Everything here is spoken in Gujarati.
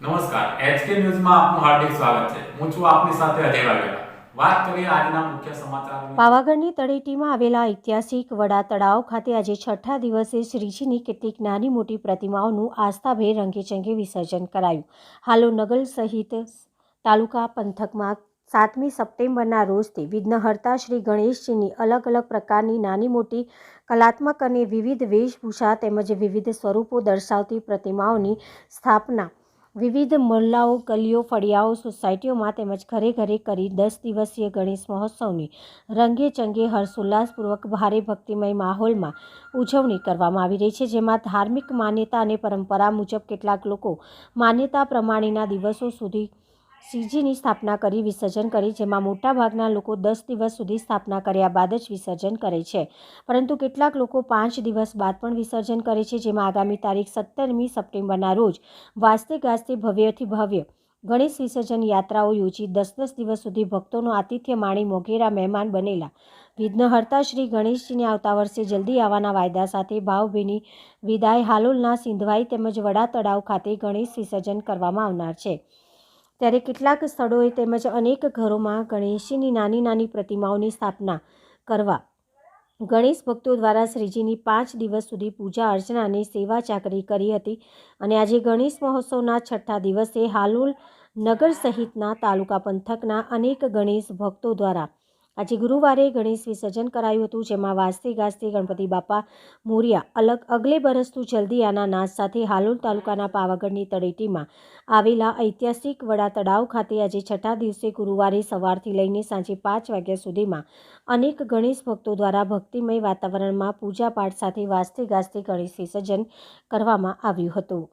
નમસ્કાર એચકે ન્યૂઝમાં આપનું હાર્દિક સ્વાગત છે. હું છું આપની સાથે અજય વાઘેલા. પાવાગઢની તળેટીમાં આવેલા ઐતિહાસિક વડા તળાવ ખાતે આજે છઠ્ઠા દિવસે શ્રીજીની કેટલીક નાની મોટી પ્રતિમાઓનું આસ્થાભેર રંગેચંગે વિસર્જન કરાયું. હાલો નગલ સહિત તાલુકા પંથકમાં સાતમી સપ્ટેમ્બરના રોજથી વિઘ્નહર્તા શ્રી ગણેશજીની અલગ અલગ પ્રકારની નાની મોટી કલાત્મક અને વિવિધ વેશભૂષા તેમજ વિવિધ સ્વરૂપો દર્શાવતી પ્રતિમાઓની સ્થાપના વિવિધ મહલ્લાઓ ગલીઓ ફળિયાઓ સોસાયટીઓમાં તેમજ ઘરે ઘરે કરી દસ દિવસીય ગણેશ મહોત્સવની રંગે ચંગે હર્ષોલ્લાસપૂર્વક ભારે ભક્તિમય માહોલમાં ઉજવણી કરવામાં આવી રહી છે, જેમાં ધાર્મિક માન્યતા અને પરંપરા મુજબ કેટલાક લોકો માન્યતા પ્રમાણેના દિવસો સુધી શ્રીજીની સ્થાપના કરી, વિસર્જન કરી, જેમાં મોટાભાગના લોકો દસ દિવસ સુધી સ્થાપના કર્યા બાદ જ વિસર્જન કરે છે. પરંતુ કેટલાક લોકો પાંચ દિવસ બાદ પણ વિસર્જન કરે છે, જેમાં આગામી તારીખ સત્તરમી સપ્ટેમ્બરના રોજ વાસ્તે ગાજતે ભવ્યથી ભવ્ય ગણેશ વિસર્જન યાત્રાઓ યોજી દસ દસ દિવસ સુધી ભક્તોનું આતિથ્ય માણી મોઘેરા મહેમાન બનેલા. વિઘ્નહર્તા શ્રી ગણેશજીને આવતા વર્ષે જલ્દી આવવાના વાયદા સાથે ભાવભીની વિદાય હાલોલના સિંધવાઈ તેમજ વડા તળાવ ખાતે ગણેશ વિસર્જન કરવામાં આવનાર છે. ત્યારે કેટલાક સ્થળોએ તેમજ અનેક ઘરોમાં ગણેશજીની નાની નાની પ્રતિમાઓની સ્થાપના કરવા. ગણેશ ભક્તો દ્વારા શ્રીજીની પાંચ દિવસ સુધી પૂજા અર્ચના અને સેવા ચાકરી કરી હતી અને આજે ગણેશ મહોત્સવના છઠ્ઠા દિવસે હાલોલ નગર સહિતના તાલુકા પંથકના અનેક ગણેશ ભક્તો દ્વારા આજે ગુરુવારે ગણેશ વિસર્જન કરાયું હતું, જેમાં વાજતે ગાજતે ગણપતિ બાપા મોરિયા અલગ અગલે બરસતું જલ્દી આના નાશ સાથે હાલોલ તાલુકાના પાવાગઢની તળેટીમાં આવેલા ઐતિહાસિક વડા તળાવ ખાતે આજે છઠ્ઠા દિવસે ગુરુવારે સવારથી લઈને સાંજે પાંચ વાગ્યા સુધીમાં અનેક ગણેશ ભક્તો દ્વારા ભક્તિમય વાતાવરણમાં પૂજાપાઠ સાથે વાજતે ગાજતે ગણેશ વિસર્જન કરવામાં આવ્યું હતું.